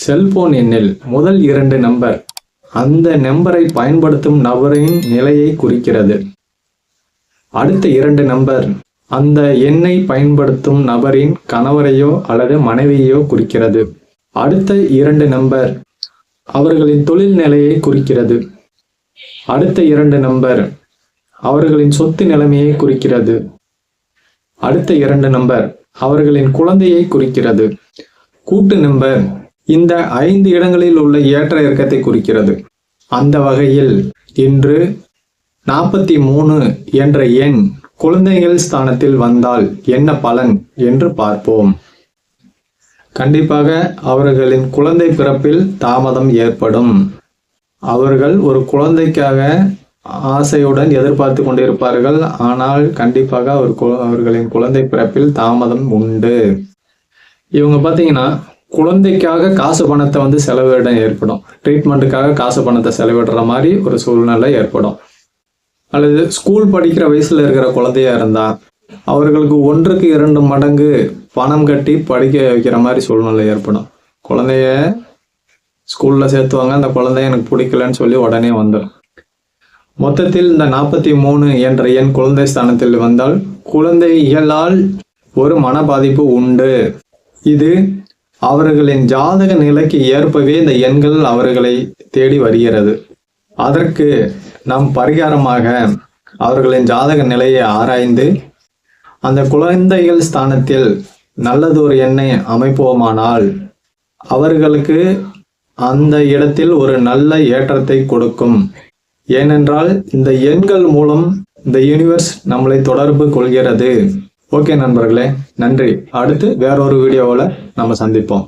Cellphone எண்ணில் முதல் இரண்டு நம்பர். அந்த நம்பரை பயன்படுத்தும் நபரின் நிலையை குறிக்கிறது. அடுத்த இரண்டு நம்பர். அந்த எண்ணை பயன்படுத்தும் நபரின் கணவரையோ அல்லது மனைவியையோ குறிக்கிறது. அடுத்த இரண்டு நம்பர். அவர்களின் தொழில் நிலையை குறிக்கிறது. அடுத்த இரண்டு நம்பர். அவர்களின் சொத்து நிலைமையை குறிக்கிறது. அடுத்த இரண்டு நம்பர். அவர்களின் குழந்தையை குறிக்கிறது. கூட்டு நம்பர். இந்த ஐந்து இடங்களில் உள்ள ஏற்ற இறக்கத்தை குறிக்கிறது. அந்த வகையில் இன்று நாற்பத்தி மூணு என்ற எண் குழந்தைகள் ஸ்தானத்தில் வந்தால் என்ன பலன் என்று பார்ப்போம். கண்டிப்பாக அவர்களின் குழந்தை பிறப்பில் தாமதம் ஏற்படும். அவர்கள் ஒரு குழந்தைக்காக ஆசையுடன் எதிர்பார்த்து கொண்டிருப்பார்கள். ஆனால் கண்டிப்பாக அவர் அவர்களின் குழந்தை பிறப்பில் தாமதம் உண்டு. இவங்க பார்த்தீங்கன்னா குழந்தைக்காக காசு பணத்தை வந்து செலவிட ஏற்படும். ட்ரீட்மெண்ட்டுக்காக காசு பணத்தை செலவிடுற மாதிரி ஒரு சூழ்நிலை ஏற்படும். அல்லது ஸ்கூல் படிக்கிற வயசுல இருக்கிற குழந்தையா இருந்தா அவர்களுக்கு ஒன்றுக்கு இரண்டு மடங்கு பணம் கட்டி படிக்க வைக்கிற மாதிரி சூழ்நிலை ஏற்படும். குழந்தைய ஸ்கூல்ல சேர்த்துவாங்க. அந்த குழந்தைய எனக்கு பிடிக்கலன்னு சொல்லி உடனே வந்துடும் மொத்தத்தில் இந்த நாற்பத்தி மூணு என்ற எண் குழந்தை ஸ்தானத்தில் வந்தால் குழந்தைகளால் ஒரு மன பாதிப்பு உண்டு. இது அவர்களின் ஜாதக நிலைக்கு ஏற்பவே இந்த எண்கள் அவர்களை தேடி வருகிறது. அதற்கு நாம் பரிகாரமாக அவர்களின் ஜாதக நிலையை ஆராய்ந்து அந்த குழந்தைகள் ஸ்தானத்தில் நல்லதொரு எண்ணை அமைப்போமானால் அவர்களுக்கு அந்த இடத்தில் ஒரு நல்ல ஏற்றத்தை கொடுக்கும். ஏனென்றால் இந்த எண்கள் மூலம் இந்த யூனிவர்ஸ் நம்மளை தொடர்பு கொள்கிறது. ஓகே நண்பர்களே நன்றி. அடுத்து வேறொரு வீடியோவில் நம்ம சந்திப்போம்.